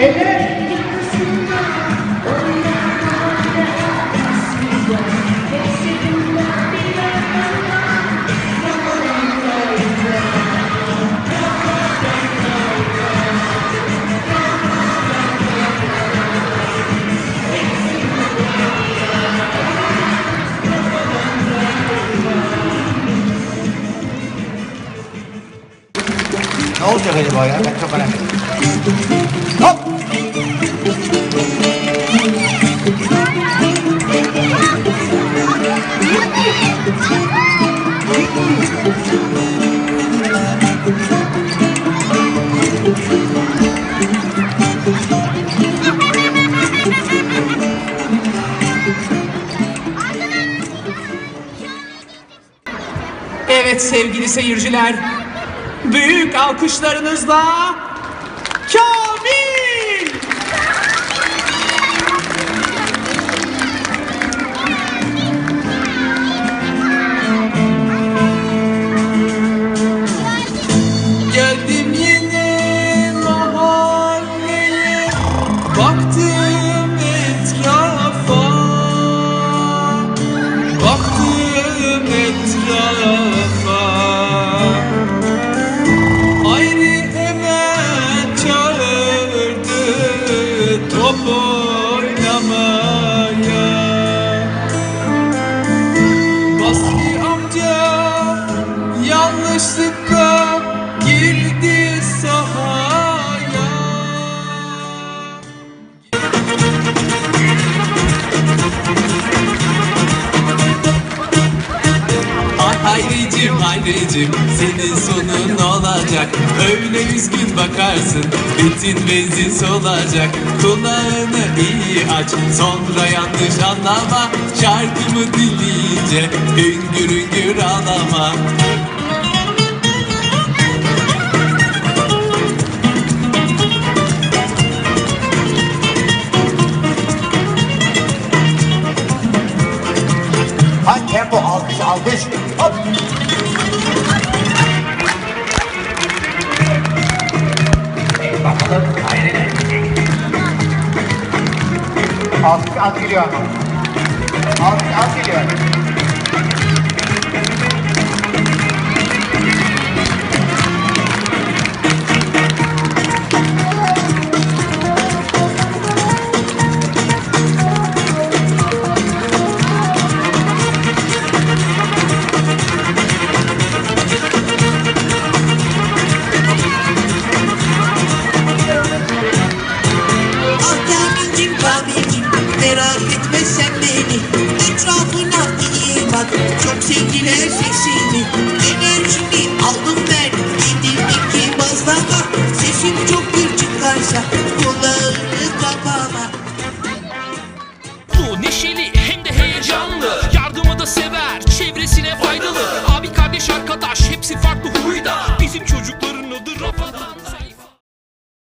倒してあげればやめっちゃかない。Hop! Evet sevgili seyirciler, büyük alkışlarınızla baktım Hayricim hayricim senin sonun olacak. Öyle üzgün bakarsın bitin benzin solacak. Kulağını iyi aç sonra yanlış anlama. Şarkımı dinleyince hüngür hüngür ağlama tempo alkış alkış. Hop! Ee, bakalım ne? Alkış az geliyor ama. Alkış az geliyor. Merak etme sen beni. Etrafına iyi bak. Çok sevgiler sesini Enerjimi aldım ben. Kendimdeki bazlama. Sesim çok gür çıkarsa kulağını kapama. Mutlu, neşeli hem de heyecanlı. Yardımı da sever, çevresine faydalı